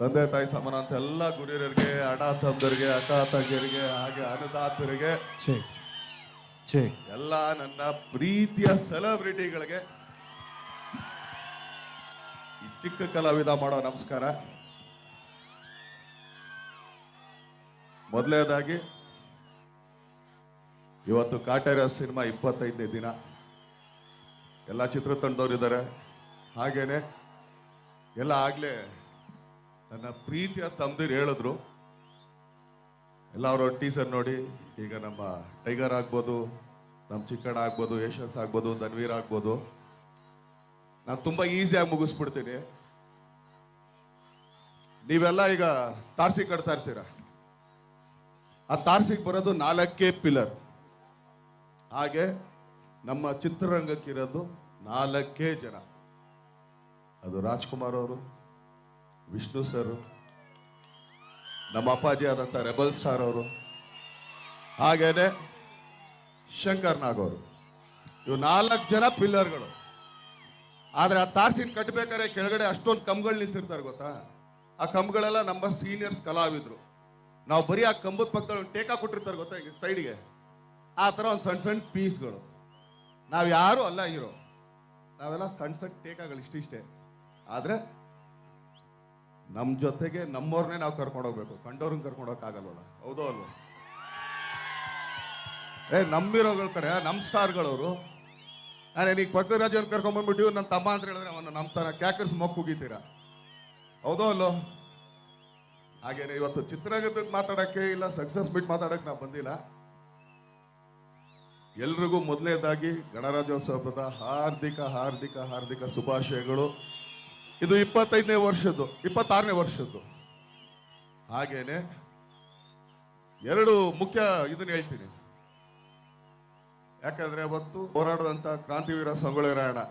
ತಂದೆ ತಾಯಿ ಸಮಾನ ಅಂತ ಎಲ್ಲ ಗುರಿಯರಿಗೆ ಅಣ್ಣ ತಮ್ಮದರಿಗೆ ಅಕ್ಕ ತಂಗಿಯರಿಗೆ ಹಾಗೆ ಅನುದಾತರಿಗೆ ಎಲ್ಲ ನನ್ನ ಪ್ರೀತಿಯ ಸೆಲೆಬ್ರಿಟಿಗಳಿಗೆ ಈ ಚಿಕ್ಕ ಕಲಾವಿದ ಮಾಡೋ ನಮಸ್ಕಾರ. ಮೊದಲನೇದಾಗಿ ಇವತ್ತು ಕಾಟೇರ ಸಿನಿಮಾ ಇಪ್ಪತ್ತೈದನೇ ದಿನ. ಎಲ್ಲ ಚಿತ್ರತಂಡದವ್ರು ಇದ್ದಾರೆ ಹಾಗೇನೆ ಎಲ್ಲ ಆಗ್ಲೇ ನನ್ನ ಪ್ರೀತಿಯ ತಂದಿರು ಹೇಳಿದ್ರು. ಎಲ್ಲ ಅವರು ಟೀಸರ್ ನೋಡಿ, ಈಗ ನಮ್ಮ ಟೈಗರ್ ಆಗ್ಬೋದು, ನಮ್ಮ ಚಿಕ್ಕಣ್ಣ ಆಗ್ಬೋದು, ಯಶಸ್ ಆಗ್ಬೋದು, ಧನ್ವೀರ್ ಆಗ್ಬೋದು. ನಾನು ತುಂಬ ಈಸಿಯಾಗಿ ಮುಗಿಸ್ಬಿಡ್ತೀನಿ. ನೀವೆಲ್ಲ ಈಗ ತಾರ್ಸಿ ಕಟ್ತಾ ಇರ್ತೀರ? ಆ ತಾರ್ಸಿಗೆ ಬರೋದು ನಾಲ್ಕೇ ಪಿಲ್ಲರ್. ಹಾಗೆ ನಮ್ಮ ಚಿತ್ರರಂಗಕ್ಕಿರೋದು ನಾಲ್ಕೇ ಜನ. ಅದು ರಾಜ್ಕುಮಾರ್ ಅವರು ವಿಷ್ಣು ಸರ್, ನಮ್ಮ ಅಪ್ಪಾಜಿ ಆದಂಥ ರೆಬಲ್ ಸ್ಟಾರ್ ಅವರು, ಹಾಗೇನೆ ಶಂಕರ್ ನಾಗ್ ಅವರು. ಇವು ನಾಲ್ಕು ಜನ ಪಿಲ್ಲರ್ಗಳು. ಆದರೆ ಆ ತಾರ್ಸಿನ ಕಟ್ಟಬೇಕಾದ್ರೆ ಕೆಳಗಡೆ ಅಷ್ಟೊಂದು ಕಂಬಗಳು ನಿಲ್ಸಿರ್ತಾರೆ ಗೊತ್ತಾ? ಆ ಕಂಬಗಳೆಲ್ಲ ನಮ್ಮ ಸೀನಿಯರ್ಸ್ ಕಲಾವಿದ್ರು. ನಾವು ಬರೀ ಆ ಕಂಬದ ಪಕ್ಕದಲ್ಲಿ ಒಂದು ಟೇಕಾ ಕೊಟ್ಟಿರ್ತಾರೆ ಗೊತ್ತಾ ಈಗ ಸೈಡ್ಗೆ? ಆ ಥರ ಒಂದು ಸಣ್ಣ ಸಣ್ಣ ಪೀಸ್ಗಳು. ನಾವು ಯಾರೂ ಅಲ್ಲ ಇರೋ ನಾವೆಲ್ಲ ಸಣ್ಣ ಸಣ್ಣ ಟೇಕಾಗಳು ಇಷ್ಟಿಷ್ಟೇ ಆದ್ರೆ ನಮ್ಮ ಜೊತೆಗೆ ನಮ್ಮವ್ರನ್ನೇ ನಾವು ಕರ್ಕೊಂಡು ಹೋಗ್ಬೇಕು. ಕಂಡವ್ರನ್ನ ಕರ್ಕೊಂಡು ಹೋಗಕ್ಕಾಗಲ್ವಲ್ಲ ಹೌದೋ ಅಲ್ವ? ಏ, ನಮ್ಮಿರೋಗಳ ಕಡೆ ನಮ್ಮ ಸ್ಟಾರ್ಗಳವರು. ನಾನು ಈಗ ಪಕ್ಕ ರಾಜ್ಯವ್ರು ಕರ್ಕೊಂಡ್ಬಂದ್ಬಿಟ್ಟು ನನ್ನ ತಮ್ಮ ಅಂತ ಹೇಳಿದ್ರೆ ಅವನು ನಮ್ಮ ಥರ ಕ್ಯಾಕರ್ಸ್ ಮೊಕ್ಕ ಕುಗೀತೀರಾ ಹೌದೋ ಅಲ್ಲೋ ಹಾಗೇನೆ, ಇವತ್ತು ಚಿತ್ರರಂಗದ ಮಾತಾಡೋಕ್ಕೆ ಇಲ್ಲ ಸಕ್ಸಸ್ ಬಿಟ್ಟು ಮಾತಾಡಕ್ಕೆ ನಾವು ಬಂದಿಲ್ಲ. ಎಲ್ರಿಗೂ ಮೊದಲನೇದಾಗಿ ಗಣರಾಜ್ಯೋತ್ಸವದ ಹಾರ್ದಿಕ ಹಾರ್ದಿಕ ಹಾರ್ದಿಕ ಶುಭಾಶಯಗಳು. ಇದು ಇಪ್ಪತ್ತೈದನೇ ವರ್ಷದ್ದು, ಇಪ್ಪತ್ತಾರನೇ ವರ್ಷದ್ದು. ಹಾಗೇನೆ ಎರಡು ಮುಖ್ಯ ಇದನ್ನ ಹೇಳ್ತೀನಿ. ಯಾಕಂದ್ರೆ ಅವತ್ತು ಹೋರಾಡದಂತ ಕ್ರಾಂತಿವೀರ ಸಂಗೊಳ್ಳಿ ರಾಯಣ್ಣ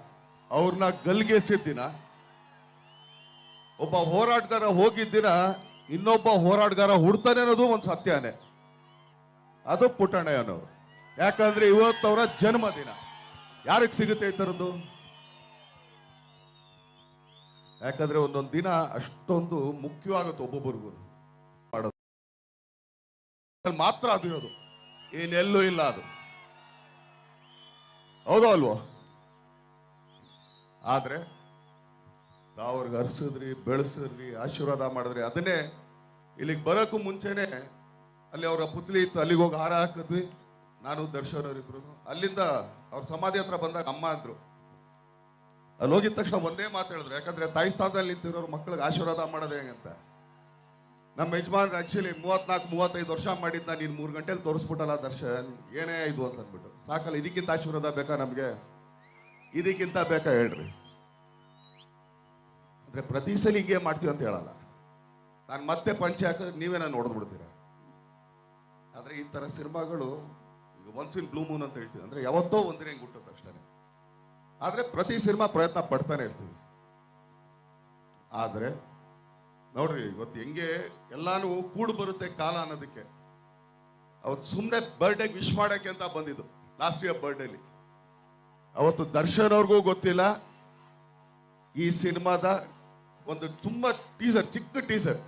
ಅವ್ರನ್ನ ಗಲ್ಗೆಸಿದ ದಿನ, ಒಬ್ಬ ಹೋರಾಟಗಾರ ಹೋಗಿದ್ದ ದಿನ ಇನ್ನೊಬ್ಬ ಹೋರಾಟಗಾರ ಹುಡ್ತಾನೆ ಅನ್ನೋದು ಒಂದು ಸತ್ಯನೇ. ಅದು ಪುಟ್ಟಣ್ಣಯ್ಯನವರು ಯಾಕಂದ್ರೆ ಇವತ್ತವರ ಜನ್ಮದಿನ. ಯಾರಿಗೆ ಸಿಗುತ್ತೆ ಈ ಥರದ್ದು ಯಾಕಂದ್ರೆ ಒಂದೊಂದು ದಿನ ಅಷ್ಟೊಂದು ಮುಖ್ಯವಾಗುತ್ತೆ ಒಬ್ಬೊಬ್ಬರಿಗೂ. ಮಾಡೋದು ಮಾತ್ರ ಅದು ಇರೋದು. ಏನೆಲ್ಲೂ ಇಲ್ಲ ಅದು. ಹೌದೋ ಅಲ್ವೋ? ಆದ್ರೆ ತಾವ್ರಿಗೆ ಹರಿಸಿದ್ರಿ, ಬೆಳೆಸಿದ್ರಿ, ಆಶೀರ್ವಾದ ಮಾಡಿದ್ರಿ. ಅದನ್ನೇ ಇಲ್ಲಿಗೆ ಬರೋಕ್ಕೂ ಮುಂಚೆನೆ ಅಲ್ಲಿ ಅವರ ಪುತ್ಲಿ ಇತ್ತು, ಅಲ್ಲಿಗೆ ಹೋಗಿ ಹಾರ ಹಾಕಿದ್ವಿ. ನಾನು, ದರ್ಶನ್ ಅವರಿಬ್ರು ಅಲ್ಲಿಂದ ಅವ್ರ ಸಮಾಧಿ ಹತ್ರ ಬಂದಾಗ ಅಮ್ಮ ಅಂದ್ರು. ಅಲ್ಲಿ ಹೋಗಿದ ತಕ್ಷಣ ಒಂದೇ ಮಾತು ಹೇಳಿದ್ರು. ಯಾಕಂದ್ರೆ ತಾಯಿ ಸ್ಥಾನದಲ್ಲಿ ನಿಂತಿರೋರು ಮಕ್ಕಳಿಗೆ ಆಶೀರ್ವಾದ ಮಾಡೋದು ಹೇಗಂತ ನಮ್ಮ ಯಜಮಾನ್ರು ಆಕ್ಚುಲಿ ಮೂವತ್ನಾಲ್ಕು, ಮೂವತ್ತೈದು ವರ್ಷ ಮಾಡಿದ್ದ ನೀನು ಮೂರು ಗಂಟೆಲಿ ತೋರಿಸ್ಬಿಟ್ಟಲ್ಲ ದರ್ಶನ್. ಏನೇ ಇದು ಅಂತ ಅಂದ್ಬಿಟ್ಟು ಸಾಕಲ್ಲ, ಇದಕ್ಕಿಂತ ಆಶೀರ್ವಾದ ಬೇಕಾ ನಮಗೆ? ಇದಕ್ಕಿಂತ ಬೇಕಾ ಹೇಳ್ರಿ. ಅಂದರೆ ಪ್ರತಿ ಸಲ ಹಿಂಗೆ ಮಾಡ್ತೀವಿ ಅಂತ ಹೇಳಲ್ಲ. ನಾನು ಮತ್ತೆ ಪಂಚೆ ಹಾಕಿದ್ರೆ ನೀವೇನ ನಾನು ಬಿಡ್ತೀರಾ ಆದರೆ ಈ ಥರ ಸಿನಿಮಾಗಳು, ಈಗ ಒನ್ಸ್ ಇನ್ ಬ್ಲೂ ಮೂನ್ ಅಂತ ಹೇಳ್ತೀವಿ. ಅಂದರೆ ಯಾವತ್ತೋ ಒಂದಿನ ಹಿಂಗೆ ಹುಟ್ಟುತ್ತೆ ಅಷ್ಟೇ. ಆದ್ರೆ ಪ್ರತಿ ಸಿನಿಮಾ ಪ್ರಯತ್ನ ಪಡ್ತಾನೆ ಇರ್ತೀವಿ. ಆದ್ರೆ ನೋಡ್ರಿ, ಇವತ್ತು ಹೆಂಗೆ ಎಲ್ಲಾನು ಕೂಡು ಬರುತ್ತೆ ಕಾಲ ಅನ್ನೋದಕ್ಕೆ. ಅವತ್ತು ಸುಮ್ಮನೆ ಬರ್ಡೇಗೆ ವಿಶ್ ಮಾಡಕ್ಕೆ ಅಂತ ಬಂದಿದ್ದು ಲಾಸ್ಟ್ ಇಯರ್ ಬರ್ಡೇಲಿ ಅವತ್ತು ದರ್ಶನ್ ಅವ್ರಿಗೂ ಗೊತ್ತಿಲ್ಲ, ಈ ಸಿನಿಮಾದ ಒಂದು ತುಂಬಾ ಟೀಸರ್ ಚಿಕ್ಕ ಟೀಸರ್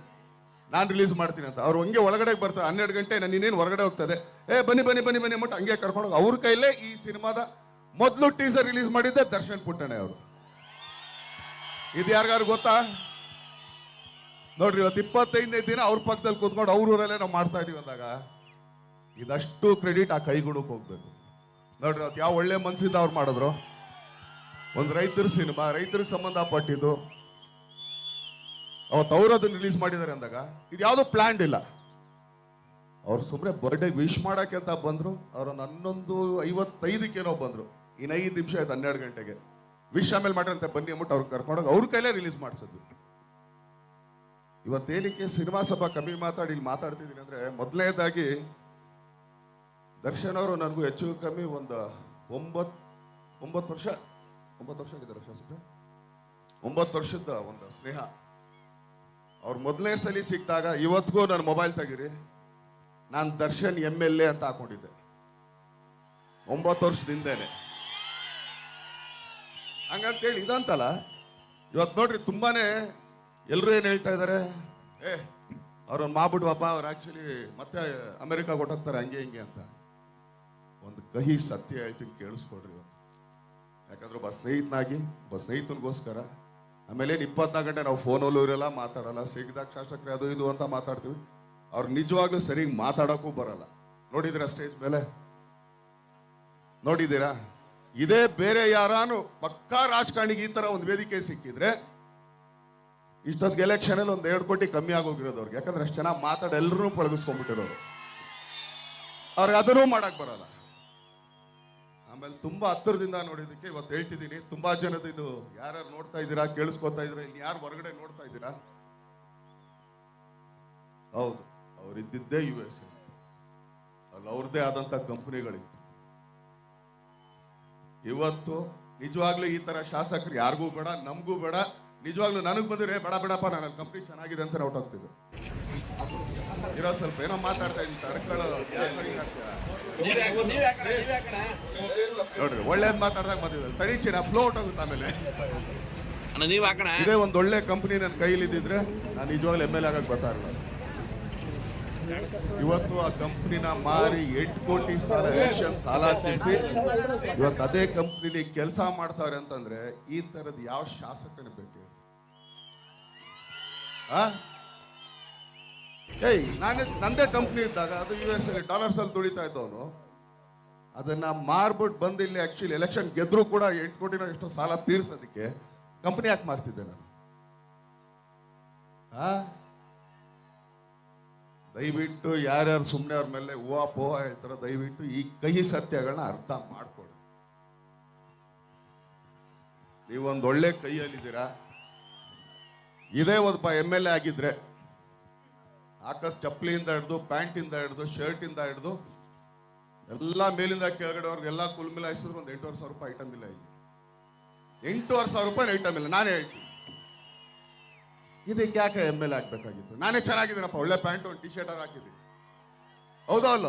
ನಾನು ರಿಲೀಸ್ ಮಾಡ್ತೀನಿ ಅಂತ. ಅವ್ರು ಹಂಗೆ ಒಳಗಡೆ ಬರ್ತಾರೆ, ಹನ್ನೆರಡು ಗಂಟೆ ನಾನು ಇನ್ನೇನು ಹೊರಗಡೆ ಹೋಗ್ತದೆ. ಏ, ಬನ್ನಿ ಬನ್ನಿ ಬನ್ನಿ ಬನ್ನಿ ಅಂದ್ಬಿಟ್ಟು ಹಂಗೆ ಕರ್ಕೊಂಡು ಹೋಗಿ. ಅವ್ರ ಕೈಲೇ ಈ ಸಿನಿಮಾದ ಮೊದಲು ಟೀಸರ್ ರಿಲೀಸ್ ಮಾಡಿದ್ದೆ ದರ್ಶನ್ ಪುಟ್ಟಣೆ ಅವರು. ಇದು ಯಾರಿಗಾರು ಗೊತ್ತಾ? ನೋಡ್ರಿ, ಇವತ್ತು ಇಪ್ಪತ್ತೈದನೇ ದಿನ ಅವ್ರ ಪಕ್ಕದಲ್ಲಿ ಕೂತ್ಕೊಂಡು ಅವ್ರ ಊರಲ್ಲೇ ನಾವು ಮಾಡ್ತಾ ಇದೀವಿ ಅಂದಾಗ, ಇದಷ್ಟು ಕ್ರೆಡಿಟ್ ಆ ಕೈಗುಣಕ್ಕೆ ಹೋಗ್ಬೇಕು. ನೋಡ್ರಿ ಅವತ್ತು ಯಾವ ಒಳ್ಳೆ ಮನ್ಸಿಂದ ಅವ್ರು ಮಾಡಿದ್ರು. ಒಂದು ರೈತರ ಸಿನಿಮಾ, ರೈತರಿಗೆ ಸಂಬಂಧಪಟ್ಟಿದ್ದು. ಅವತ್ತು ಅವ್ರು ಅದನ್ನ ರಿಲೀಸ್ ಮಾಡಿದ್ದಾರೆ ಅಂದಾಗ, ಇದು ಯಾವುದೋ ಪ್ಲ್ಯಾಂಡ್ ಇಲ್ಲ. ಅವ್ರು ಸುಮ್ಮನೆ ಬರ್ಡೇ ವಿಶ್ ಮಾಡೋಕ್ಕೆ ಅಂತ ಬಂದರು, ಅವ್ರನ್ನ ಹನ್ನೊಂದು ಐವತ್ತೈದಕ್ಕೇನೋ ಬಂದ್ರು. ಇನ್ನು ಐದು ನಿಮಿಷ ಆಯ್ತು ಹನ್ನೆರಡು ಗಂಟೆಗೆ. ವಿಶ್ ಆಮೇಲೆ ಮಾಡ್ರಂತೆ, ಬನ್ನಿ ಅಂದ್ಬಿಟ್ಟು ಅವ್ರಿಗೆ ಕರ್ಕೊಂಡೋಗಿ ಅವ್ರ ಕೈಲೇ ರಿಲೀಸ್ ಮಾಡಿಸಿದ್ವಿ ಇವತ್ತೇನಕ್ಕೆ ಸಿನಿಮಾ ಸಭಾ ಕಮ್ಮಿ ಮಾತಾಡಿ, ಇಲ್ಲಿ ಮಾತಾಡ್ತಿದ್ದೀನಿ ಅಂದ್ರೆ ಮೊದಲನೇದಾಗಿ ದರ್ಶನ್ ಅವರು ನನಗೂ ಹೆಚ್ಚು ಕಮ್ಮಿ ಒಂದು ಒಂಬತ್ತು ಒಂಬತ್ತು ವರ್ಷ ಒಂಬತ್ತು ವರ್ಷ ಆಗಿದೆ ದರ್ಶನ್ ಸರ್. ಒಂಬತ್ತು ವರ್ಷದ ಒಂದು ಸ್ನೇಹ. ಅವ್ರು ಮೊದಲನೇ ಸಲ ಸಿಕ್ಕಿದಾಗ ಇವತ್ತಿಗೂ ನನ್ನ ಮೊಬೈಲ್ ತೆಗೀರಿ, ನಾನು ದರ್ಶನ್ ಎಂ ಎಲ್ ಎ ಅಂತ ಹಾಕೊಂಡಿದ್ದೆ. ಒಂಬತ್ತು ವರ್ಷದಿಂದೇನೆ. ಹಂಗಂತೇಳಿ ಇದಂತಲ್ಲ. ಇವತ್ತು ನೋಡ್ರಿ ತುಂಬಾನೇ ಎಲ್ಲರೂ ಏನು ಹೇಳ್ತಾ ಇದ್ದಾರೆ ಏ. ಅವ್ರನ್ನ ಮಾಡ್ಬಿಟ್ವಪ್ಪ ಅವ್ರು ಆ್ಯಕ್ಚುಲಿ ಮತ್ತೆ ಅಮೆರಿಕ ಕೊಟ್ಟೋಗ್ತಾರೆ ಹಂಗೆ ಹಿಂಗೆ ಅಂತ. ಒಂದು ಕಹಿ ಸತ್ಯ ಹೇಳ್ತೀನಿ ಕೇಳಿಸ್ಕೊಡ್ರಿ ಇವತ್ತು. ಯಾಕಂದ್ರೆ ಒಬ್ಬ ಸ್ನೇಹಿತನಾಗಿ ಒಬ್ಬ ಸ್ನೇಹಿತನಿಗೋಸ್ಕರ ಆಮೇಲೆ ಏನು ಇಪ್ಪತ್ನಾಲ್ಕು ಗಂಟೆ ನಾವು ಫೋನಲ್ಲೂ ಇರಲ್ಲ ಮಾತಾಡಲ್ಲ. ಸಿಗದಾಗ ಶಾಸಕರೇ ಅದು ಇದು ಅಂತ ಮಾತಾಡ್ತೀವಿ. ಅವ್ರು ನಿಜವಾಗ್ಲೂ ಸರಿ ಮಾತಾಡೋಕ್ಕೂ ಬರಲ್ಲ. ನೋಡಿದಿರಾ ಸ್ಟೇಜ್ ಮೇಲೆ? ನೋಡಿದ್ದೀರಾ? ಇದೇ ಬೇರೆ ಯಾರಾನು ಪಕ್ಕಾ ರಾಜಕಾರಣಿಗೆ ಈ ತರ ಒಂದು ವೇದಿಕೆ ಸಿಕ್ಕಿದ್ರೆ ಇಷ್ಟೊತ್ತಿಗೆ ಎಲೆಕ್ಷನ್ ಅಲ್ಲಿ ಒಂದು ಎರಡು ಕೋಟಿ ಕಮ್ಮಿ ಆಗೋಗಿರೋದು ಅವ್ರಿಗೆ. ಯಾಕಂದ್ರೆ ಅಷ್ಟು ಚೆನ್ನಾಗಿ ಮಾತಾಡ ಎಲ್ಲರೂ ಪಳಗಿಸ್ಕೊಂಡ್ಬಿಟ್ಟಿರೋರು. ಅವ್ರಿಗೆ ಅದನ್ನು ಮಾಡಕ್ ಬರಲ್ಲ. ಆಮೇಲೆ ತುಂಬಾ ಹತ್ತಿರದಿಂದ ನೋಡಿದ್ದಕ್ಕೆ ಇವತ್ತು ಹೇಳ್ತಿದ್ದೀನಿ, ತುಂಬಾ ಜನದ ಇದು ಯಾರ್ಯಾರು ನೋಡ್ತಾ ಇದ್ದೀರಾ, ಕೇಳಿಸ್ಕೊತಾ ಇದ್ದೀರಾ ಇಲ್ಲಿ ಯಾರು ಹೊರಗಡೆ ನೋಡ್ತಾ ಇದ್ದೀರಾ? ಹೌದು, ಅವರಿದ್ದಿದ್ದೇ ಯು ಎಸ್ ಅಲ್ಲಿ ಅವ್ರದ್ದೇ ಆದಂತ ಕಂಪನಿಗಳಿತ್ತು ಇವತ್ತು ನಿಜವಾಗ್ಲೂ ಈ ತರ ಶಾಸಕರು ಯಾರಿಗೂ ಬೇಡ ನಮಗೂ ಬೇಡ. ನಿಜವಾಗ್ಲೂ ನನಗ್ ಬಂದಿರೇ ಬೇಡ ಬೇಡಪ್ಪ ನಾನು ಅಲ್ಲಿ ಕಂಪ್ನಿ ಚೆನ್ನಾಗಿದೆ ಅಂತ ಹೊಟ್ಟೋಗ್ತಿದ್ದೆ ಇರೋ ಸ್ವಲ್ಪ ಏನೋ ಮಾತಾಡ್ತಾ ಇದ್ದೀನಿ ತಡ್ಕೊಳ್ಳೋ ಯಾಕ್ ಕಡಿಮೆ ಆಗ್ತೀರಾ? ನೋಡ್ರಿ ಒಳ್ಳೇದ್ ಮಾತಾಡ್ದಾಗ ಬಂದಿದ್ದಾರೆ. ತಡೀಚಿನ ಫ್ಲೋ ಆಮೇಲೆ. ಅಣ್ಣ ನೀವ್ ಹಾಕಣ. ಇದೇ ಒಂದು ಒಳ್ಳೆ ಕಂಪ್ನಿ ನನ್ನ ಕೈಲಿದ್ದಿದ್ರೆ ನಾನು ನಿಜವಾಗ್ಲೂ ಎಂ ಎಲ್ ಆಗಕ್ಕೆ ಬರ್ತಾ ಇರಲಿಲ್ಲ. ಇವತ್ತು ಆ ಕಂಪ್ನಿನ ಮಾರಿ ಎಂಟು ಕೋಟಿ ಸಾಲ, ಎಲೆಕ್ಷನ್ ಸಾಲ ತೀರಿಸಿ ಇವತ್ತು ಅದೇ ಕಂಪ್ನಿಲಿ ಕೆಲಸ ಮಾಡ್ತಾರೆ ಅಂತಂದ್ರೆ ಈ ತರದ ಯಾವ ಶಾಸಕನ ಬೇಕು? ಏಯ್, ನಾನೇ ನಂದೇ ಕಂಪ್ನಿ ಇದ್ದಾಗ ಅದು ಯು ಎಸ್ ಅಲ್ಲಿ ಡಾಲರ್ಸ್ ಅಲ್ಲಿ ದುಡಿತಾ ಇದ್ದವನು. ಅದನ್ನ ಮಾರ್ಬಿಟ್ಟು ಬಂದು ಇಲ್ಲಿ ಆಕ್ಚುಲಿ ಎಲೆಕ್ಷನ್ ಗೆದ್ರು ಕೂಡ ಎಂಟು ಕೋಟಿನ ಎಷ್ಟೋ ಸಾಲ ತೀರ್ಸೋದಕ್ಕೆ ಕಂಪ್ನಿ ಯಾಕೆ ಮಾರ್ತಿದ್ದೆ ನಾನು? ಆ? ದಯವಿಟ್ಟು ಯಾರ್ಯಾರು ಸುಮ್ಮನೆ ಅವ್ರ ಮೇಲೆ ಹೂವಾ ಪೋಹ ಹೇಳ್ತಾರೋ ದಯವಿಟ್ಟು ಈ ಕಹಿ ಸತ್ಯಗಳನ್ನ ಅರ್ಥ ಮಾಡ್ಕೊಳ್ಳಿ. ನೀವೊಂದು ಒಳ್ಳೆ ಕೈಯಲ್ಲಿದ್ದೀರಾ? ಇದೇ ಒಬ್ಬ ಎಂ ಎಲ್ ಎ ಆಗಿದ್ರೆ. ಆಕಾಶ್ ಚಪ್ಪಲಿಯಿಂದ ಹಿಡಿದು, ಪ್ಯಾಂಟಿಂದ ಹಿಡಿದು, ಶರ್ಟಿಂದ ಹಿಡ್ದು, ಎಲ್ಲ ಮೇಲಿಂದ ಕೆಳಗಡೆ ಅವ್ರಿಗೆಲ್ಲ ಕುಲ್ಮಿಲಾಯಿಸಿದ್ರು ಒಂದು ಎಂಟೂವರೆ ಸಾವಿರ ರೂಪಾಯಿ ಐಟಮ್ ಇಲ್ಲ ಇಲ್ಲಿ. ಎಂಟೂವರೆ ಸಾವಿರ ರೂಪಾಯಿ ಐಟಮ್ ಇಲ್ಲ, ನಾನೇ ಹೇಳ್ತೀನಿ. ಇದಕ್ಕೆ ಯಾಕೆ ಎಂ ಎಲ್ ಆಗ್ಬೇಕಾಗಿತ್ತು? ನಾನೇ ಚೆನ್ನಾಗಿದ್ದೀನಪ್ಪ, ಒಳ್ಳೆ ಪ್ಯಾಂಟ್, ಒಂದು ಟಿ ಶರ್ಟ್ ಹಾಕಿದ್ದೀನಿ. ಹೌದಾ ಅಲ್ಲ?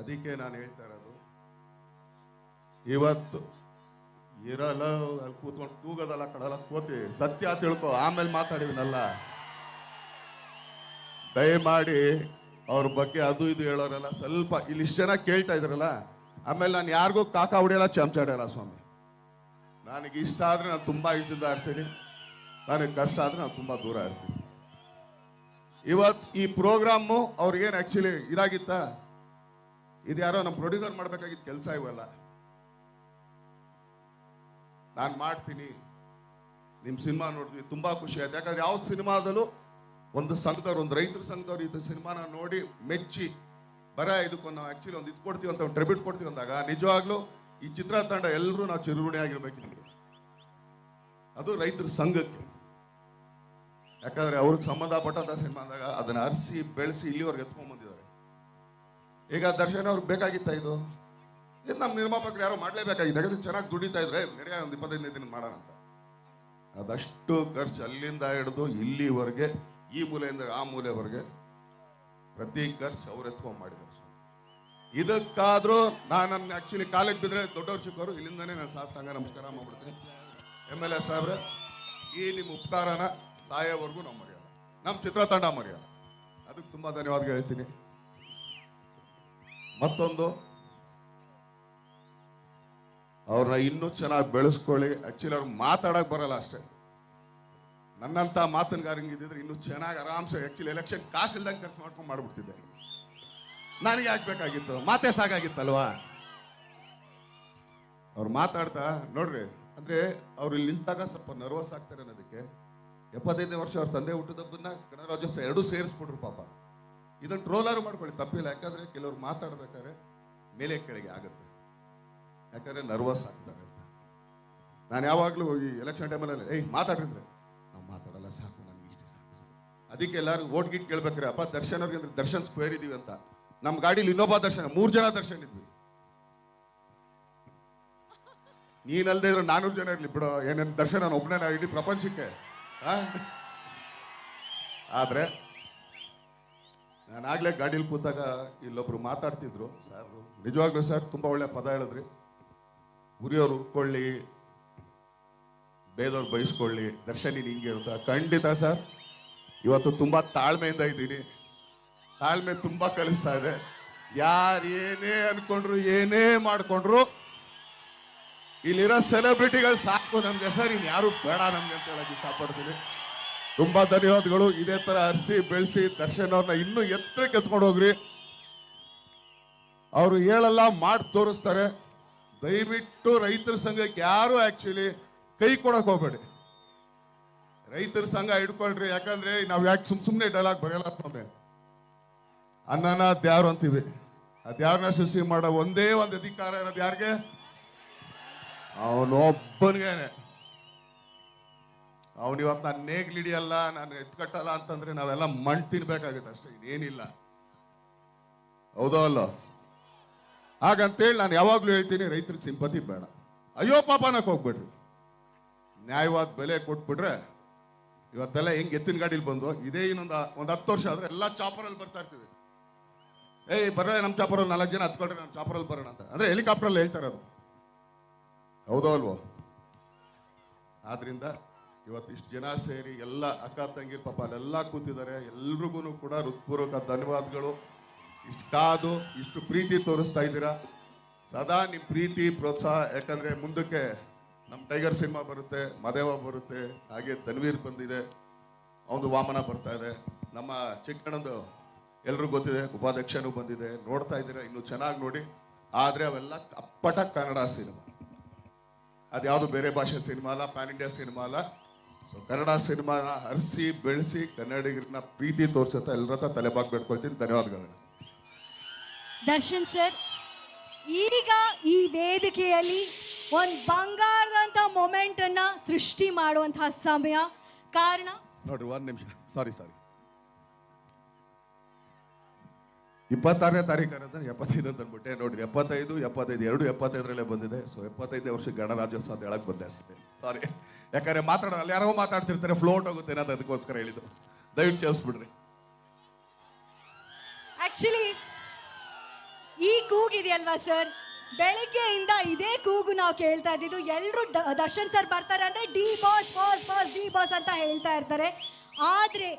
ಅದಕ್ಕೆ ನಾನು ಹೇಳ್ತಾ ಇರೋದು, ಇವತ್ತು ಇರಲ್ಲ, ಅಲ್ಲಿ ಕೂತ್ಕೊಂಡು ಕೂಗೋದಲ್ಲ ಕಡಲ ಕೂತಿ. ಸತ್ಯ ತಿಳ್ಕೊ, ಆಮೇಲೆ ಮಾತಾಡಿದ್ನಲ್ಲ. ದಯಮಾಡಿ ಅವ್ರ ಬಗ್ಗೆ ಅದು ಇದು ಹೇಳೋರಲ್ಲ ಸ್ವಲ್ಪ ಇಲ್ಲಿ ಇಷ್ಟು ಜನ ಕೇಳ್ತಾ ಇದ್ರಲ್ಲ, ಆಮೇಲೆ ನಾನು ಯಾರಿಗೂ ಕಾಕಾ ಹೊಡೆಯಲ್ಲ ಚಮಚಾಡಲ್ಲ ಸ್ವಾಮಿ. ನನಗೆ ಇಷ್ಟ ಆದರೆ ನಾನು ತುಂಬ ಇಷ್ಟದಿಂದ ಇರ್ತೀನಿ ನನಗೆ ಕಷ್ಟ ಆದರೆ ನಾನು ತುಂಬ ದೂರ ಇರ್ತೀನಿ. ಇವತ್ತು ಈ ಪ್ರೋಗ್ರಾಮು ಅವ್ರಿಗೇನು ಆ್ಯಕ್ಚುಲಿ ಇದಾಗಿತ್ತ? ಇದು ಯಾರೋ ನಮ್ಮ ಪ್ರೊಡ್ಯೂಸರ್ ಮಾಡಬೇಕಾಗಿತ್ತು ಕೆಲಸ ಇವೆಲ್ಲ. ನಾನು ಮಾಡ್ತೀನಿ. ನಿಮ್ಮ ಸಿನಿಮಾ ನೋಡ್ತೀವಿ ತುಂಬ ಖುಷಿ ಆಯ್ತು. ಯಾಕಂದ್ರೆ ಯಾವ ಸಿನಿಮಾದಲ್ಲೂ ಒಂದು ಸಂಘದವ್ರು, ಒಂದು ರೈತರ ಸಂಘದವ್ರು ಈ ಸಿನಿಮಾನ ನೋಡಿ ಮೆಚ್ಚಿ ಬರ ಇದಕ್ಕೊಂದು ನಾವು ಆಕ್ಚುಲಿ ಒಂದು ಇದು ಕೊಡ್ತೀವಿ ಅಂತ ಒಂದು ಟ್ರಿಬ್ಯೂಟ್ ಕೊಡ್ತೀವಿ ಅಂದಾಗ, ನಿಜವಾಗ್ಲೂ ಈ ಚಿತ್ರತಂಡ ಎಲ್ಲರೂ ನಾವು ಚಿರುಗುಣಿ ನಿಮಗೆ. ಅದು ರೈತರ ಸಂಘಕ್ಕೆ. ಯಾಕಂದ್ರೆ ಅವ್ರಿಗೆ ಸಂಬಂಧಪಟ್ಟಂತ ಸಿನಿಮಾ ಅಂದಾಗ ಅದನ್ನ ಅರಿಸಿ, ಬೆಳೆಸಿ ಇಲ್ಲಿವರೆಗೆ ಎತ್ಕೊಂಡ್ ಬಂದಿದ್ದಾರೆ. ಈಗ ದರ್ಶನ್ ಅವ್ರಿಗೆ ಬೇಕಾಗಿತ್ತ ಇದು? ಇದು ನಮ್ಮ ನಿರ್ಮಾಪಕರು ಯಾರೋ ಮಾಡಲೇಬೇಕಾಗಿತ್ತು. ಯಾಕಂದ್ರೆ ಚೆನ್ನಾಗಿ ದುಡಿತಾ ಇದ್ರೆ ನಡೆಯ ಒಂದು ಇಪ್ಪತ್ತೈದನೇ ದಿನ ಮಾಡೋಣ ಅಂತ. ಅದಷ್ಟು ಖರ್ಚು ಅಲ್ಲಿಂದ ಹಿಡಿದು ಇಲ್ಲಿವರೆಗೆ, ಈ ಮೂಲೆಯಿಂದ ಆ ಮೂಲೆವರೆಗೆ ಪ್ರತಿ ಖರ್ಚು ಅವ್ರು ಎತ್ಕೊಂಡ್ ಮಾಡಿದ್ದಾರೆ. ಇದಕ್ಕಾದ್ರೂ ನಾನು ಆ್ಯಕ್ಚುಲಿ ಕಾಲೇಜ್ ಬಿದ್ದರೆ ದೊಡ್ಡವ್ರು ಚಿಕ್ಕವರು ಇಲ್ಲಿಂದನೇ ನಾನು ಸಾಷ್ಟಾಂಗ ನಮಸ್ಕಾರ ಮಾಡ್ಬಿಡ್ತೀನಿ. ಎಂ ಎಲ್ ಎ ಸಾಹೇಬ್ರೆ, ಈ ನಿಮ್ಮ ಉಪಕಾರನ ಸಾಯೋವರೆಗೂ ನಾವು ಮರೆಯೋಲ್ಲ ನಮ್ಮ ಚಿತ್ರತಂಡ ಮರೆಯಲ್ಲ ಅದಕ್ಕೆ ತುಂಬ ಧನ್ಯವಾದಗಳು ಹೇಳ್ತೀನಿ. ಮತ್ತೊಂದು ಅವ್ರನ್ನ ಇನ್ನೂ ಚೆನ್ನಾಗಿ ಬೆಳೆಸ್ಕೊಳ್ಳಿ. ಆ್ಯಕ್ಚುಲಿ ಅವ್ರು ಮಾತಾಡೋಕೆ ಬರಲ್ಲ ಅಷ್ಟೇ. ನನ್ನಂಥ ಮಾತನ್ಗಾರಂಗೆ ಇದ್ದಿದ್ರೆ ಇನ್ನೂ ಚೆನ್ನಾಗಿ ಆರಾಮ್ಸೆ ಆ್ಯಕ್ಚುಲಿ ಎಲೆಕ್ಷನ್ ಕಾಸಿಲ್ದಂಗೆ ಖರ್ಚು ಮಾಡ್ಕೊಂಡು ಮಾಡ್ಬಿಡ್ತಿದ್ದೆ. ನನಗೆ ಬೇಕಾಗಿತ್ತು? ಮಾತೇ ಸಾಕಾಗಿತ್ತಲ್ವಾ? ಅವ್ರು ಮಾತಾಡ್ತಾ, ನೋಡ್ರಿ, ಅಂದ್ರೆ ಅವ್ರು ಇಲ್ಲಿ ನಿಂತಾಗ ಸ್ವಲ್ಪ ನರ್ವಸ್ ಆಗ್ತಾರೆ ಅನ್ನೋದಕ್ಕೆ ಎಪ್ಪತ್ತೈದನೇ ವರ್ಷ ಅವ್ರ ತಂದೆ ಹುಟ್ಟಿದಬ್ಬನ್ನ ಗಣರಾಜ್ಯೋತ್ಸವ ಎರಡೂ ಸೇರಿಸ್ಬಿಟ್ರು ಪಾಪ. ಇದನ್ನ ಟ್ರೋಲರ್ ಮಾಡ್ಕೊಳ್ಳಿ, ತಪ್ಪಿಲ್ಲ. ಯಾಕಂದ್ರೆ ಕೆಲವ್ರು ಮಾತಾಡ್ಬೇಕಾದ್ರೆ ಮೇಲೆ ಕೆಳಗೆ ಆಗುತ್ತೆ. ಯಾಕಂದ್ರೆ ನರ್ವಸ್ ಆಗ್ತಾರೆ ಅಂತ. ನಾನು ಯಾವಾಗಲೂ ಈ ಎಲೆಕ್ಷನ್ ಟೈಮಲ್ಲಿ ಏಯ್ ಮಾತಾಡಿದ್ರೆ ನಾವು ಮಾತಾಡಲ್ಲ, ಸಾಕು, ನಮ್ಗೆ ಇಷ್ಟೇ, ಸಾಕು ಸಾಕು. ಅದಕ್ಕೆ ಎಲ್ಲರೂ ಓಟ್ ಗೀಟ್ ಕೇಳ್ಬೇಕ್ರೆ ಅಪ್ಪ ದರ್ಶನ್ ಅವ್ರಿಗೆ ಅಂದ್ರೆ ದರ್ಶನ್ ಸ್ಕ್ವೇರ್ ಇದೀವಿ ಅಂತ. ನಮ್ಮ ಗಾಡಿಲಿ ಇನ್ನೊಬ್ಬ ದರ್ಶನ, ಮೂರು ಜನ ದರ್ಶನ ಇದ್ವಿ ನೀನಲ್ದೆ ಇದ್ರೆ ನಾನೂರು ಜನ ಇರ್ಲಿ ಬಿಡೋ, ಏನೇನು ದರ್ಶನ ನಾನು ಒಬ್ಬನೇ ಇಡೀ ಪ್ರಪಂಚಕ್ಕೆ? ಆದ್ರೆ ನಾನು ಆಗ್ಲೇ ಗಾಡೀಲಿ ಕೂತಾಗ ಇಲ್ಲೊಬ್ರು ಮಾತಾಡ್ತಿದ್ರು, ಸರ್ ನಿಜವಾಗ್ಲೂ ಸರ್ ತುಂಬಾ ಒಳ್ಳೆ ಪದ ಹೇಳಿದ್ರಿ. ಉರಿಯೋರು ಉರ್ಕೊಳ್ಳಿ, ಬೇದವ್ರು ಬಯಸ್ಕೊಳ್ಳಿ ದರ್ಶನಿ ಹಿಂಗೆ ಇರುತ್ತಾ ಖಂಡಿತ ಸರ್. ಇವತ್ತು ತುಂಬ ತಾಳ್ಮೆಯಿಂದ ಇದ್ದೀನಿ. ತಾಳ್ಮೆ ತುಂಬ ಕಲಿಸ್ತಾ ಇದೆ. ಯಾರು ಏನೇ ಅನ್ಕೊಂಡ್ರು, ಏನೇ ಮಾಡ್ಕೊಂಡ್ರು, ಇಲ್ಲಿರೋ ಸೆಲೆಬ್ರಿಟಿಗಳು ಸಾಕು ನಮ್ಗೆ ಸರ್, ಇನ್ ಯಾರು ಬೇಡ ನಮ್ಗೆ ಅಂತ ಹೇಳಕ್ ಇಷ್ಟಪಡ್ತೀನಿ. ತುಂಬಾ ಧನ್ಯವಾದಗಳು. ಇದೇ ತರ ಹರಿಸಿ ಬೆಳೆಸಿ ದರ್ಶನ್ ಅವ್ರನ್ನ ಇನ್ನೂ ಎತ್ತರಕ್ಕೆ ಎತ್ಕೊಂಡು ಹೋಗ್ರಿ. ಅವರು ಹೇಳಲ್ಲ, ಮಾಡಿ ತೋರಿಸ್ತಾರೆ. ದಯವಿಟ್ಟು ರೈತರ ಸಂಘಕ್ಕೆ ಯಾರು ಆಕ್ಚುಲಿ ಕೈ ಕೊಡಕ್ ಹೋಗ್ಬೇಡಿ. ರೈತರ ಸಂಘ ಹಿಡ್ಕೊಳ್ರಿ, ಯಾಕಂದ್ರೆ ನಾವ್ ಯಾಕೆ ಸುಮ್ ಸುಮ್ನೆ ಡೈಲಾಗ್ ಬರೆಯಲ್ಲ ಅನ್ನನ ದ್ಯಾರು ಅಂತೀವಿ? ಆ ದ್ಯಾರನ್ನ ಸೃಷ್ಟಿ ಮಾಡೋ ಒಂದೇ ಒಂದು ಅಧಿಕಾರ ಇರೋದು ಯಾರಿಗೆ? ಅವನೊಬ್ಬನಿಗೇನೆ. ಅವನು ಇವತ್ತು ನಾನು ನೇಗ್ಲಿಡಿಯಲ್ಲ ನಾನು ಎತ್ಕಟ್ಟಲ್ಲ ಅಂತಂದ್ರೆ ನಾವೆಲ್ಲ ಮಣ್ಣು ತಿನ್ಬೇಕಾಗುತ್ತೆ ಅಷ್ಟೇ ಇನ್ನೇನಿಲ್ಲ ಹೌದೋ ಅಲ್ಲೋ? ಹಾಗಂತೇಳಿ ನಾನು ಯಾವಾಗಲೂ ಹೇಳ್ತೀನಿ, ರೈತರಿಗೆ ಸಿಂಪತಿ ಬೇಡ. ಅಯ್ಯೋ ಪಾಪನಕ್ಕೆ ಹೋಗ್ಬಿಡ್ರಿ. ನ್ಯಾಯವಾದ ಬೆಲೆ ಕೊಟ್ಬಿಟ್ರೆ ಇವತ್ತೆಲ್ಲ ಹೆಂಗ್ ಎತ್ತಿನ ಗಾಡಿಲಿ ಬಂದು ಇದೇ ಇನ್ನೊಂದು ಒಂದು ಹತ್ತು ವರ್ಷ ಆದರೆ ಎಲ್ಲ ಚಾಪರಲ್ಲಿ ಬರ್ತಾ ಇರ್ತೀವಿ. ಏಯ್ ಬರೋ ನಮ್ಮ ಚಾಪರಲ್ಲಿ ನಾಲ್ಕು ಜನ ಹತ್ಕೊಳ್ರಿ ನಮ್ಮ ಚಾಪರಲ್ಲಿ ಬರೋಣ ಅಂತ. ಅಂದ್ರೆ ಹೆಲಿಕಾಪ್ಟ್ರಲ್ಲಿ ಹೇಳ್ತಾರೆ ಅದು. ಹೌದೋ ಅಲ್ವೋ? ಆದ್ರಿಂದ ಇವತ್ತು ಇಷ್ಟು ಜನ ಸೇರಿ ಎಲ್ಲ ಅಕ್ಕ ತಂಗಿರ್ ಪಾಪ ಅಲ್ಲೆಲ್ಲ ಕೂತಿದ್ದಾರೆ. ಎಲ್ರಿಗೂ ಕೂಡ ಹೃತ್ಪೂರ್ವಕ ಧನ್ಯವಾದಗಳು. ಇಷ್ಟು ಕಾದು ಇಷ್ಟು ಪ್ರೀತಿ ತೋರಿಸ್ತಾ ಇದ್ದೀರಾ? ಸದಾ ನಿಮ್ಮ ಪ್ರೀತಿ ಪ್ರೋತ್ಸಾಹ ಯಾಕಂದ್ರೆ ಮುಂದಕ್ಕೆ ನಮ್ಮ ಟೈಗರ್ ಸಿನಿಮಾ ಬರುತ್ತೆ ಮದೇವ ಬರುತ್ತೆ ಹಾಗೆ ತನ್ವೀರ್ ಬಂದಿದೆ. ಅವನು ವಾಮನ ಬರ್ತಾ ಇದೆ. ನಮ್ಮ ಚಿಕ್ಕಣ್ಣಂದು ಎಲ್ರಿಗೂ ಗೊತ್ತಿದೆ ಉಪಾಧ್ಯಕ್ಷನೂ ಬಂದಿದೆ ನೋಡ್ತಾ ಇದ್ದೀರಾ ಇನ್ನು ಚೆನ್ನಾಗಿ ನೋಡಿ. ಆದ್ರೆ ಅವೆಲ್ಲ ಅಪ್ಪಟ ಕನ್ನಡ ಸಿನಿಮಾ. ಅದ್ಯಾವುದು ಬೇರೆ ಭಾಷೆ ಸಿನಿಮಾ ಅಲ್ಲ ಪ್ಯಾನ್ ಇಂಡಿಯಾ ಸಿನಿಮಾ ಅಲ್ಲ. ಸೊ ಕನ್ನಡ ಸಿನಿಮಾನ ಹರಿಸಿ ಬೆಳೆಸಿ ಕನ್ನಡಿಗರನ್ನ ಪ್ರೀತಿ ತೋರಿಸುತ್ತಾ ಎಲ್ಲರ ಹತ್ರ ತಲೆಬಾಗ್ ಬೇಡ್ಕೊಳ್ತೀನಿ ಧನ್ಯವಾದಗಳು. ದರ್ಶನ್ ಸರ್ ಈಗ ಈ ವೇದಿಕೆಯಲ್ಲಿ ಒಂದು ಬಂಗಾರದಂತ ಮೊಮೆಂಟ್ ಅನ್ನ ಸೃಷ್ಟಿ ಮಾಡುವಂತಹ ಸಮಯ. ಕಾರಣ? ನೋಡ್ರಿ ಒಂದು ನಿಮಿಷ. ಸಾರಿ ಸಾರಿ ಇಪ್ಪತ್ತಾರನೇ ತಾರೀಕು ಅನ್ನೋದು ಎಪ್ಪತ್ತೈದು ಅಂತ ಅಂದ್ಬಿಟ್ಟೆ. ನೋಡ್ರಿ, ಎಪ್ಪತ್ತೈದು ಎಪ್ಪತ್ತೈದು, ಎರಡು ಎಪ್ಪತ್ತೈದರಲ್ಲೇ ಬಂದಿದೆ. ಸೊ ಎಪ್ಪತ್ತೈದನೇ ವರ್ಷ ಗಣರಾಜ್ಯೋತ್ಸವ ಅಂತ ಹೇಳಕ್ ಬಂದೆ ಅಷ್ಟೇ. ಸಾರಿ ಯಾಕಂದ್ರೆ ಮಾತಾಡೋ ಅಲ್ಲಿ ಯಾರೋ ಮಾತಾಡ್ತಿರ್ತಾರೆ ಫ್ಲೋಟ್ ಹೋಗುತ್ತೆ ಅನ್ನೋದು ಅದಕ್ಕೋಸ್ಕರ ಹೇಳಿದ್ದು. ದಯವಿಟ್ಟು ಕೇಳಿಸ್ಬಿಡ್ರಿ ಆಕ್ಚುಲಿ ಈ ಕೂಗಿದೆಯಲ್ವಾ ಸರ್ ಬೆಳಗ್ಗೆಯಿಂದ ಇದೇ ಕೂಗು ನಾವು ಕೇಳ್ತಾ ಇದ್ದಿದ್ದು ಎಲ್ಲರೂ ದರ್ಶನ್ ಸರ್ ಬರ್ತಾರೆ ಅಂದ್ರೆ, D boss boss boss D boss ಅಂತ ಹೇಳ್ತಾ ಇರ್ತಾರೆ. ಆದ್ರೆ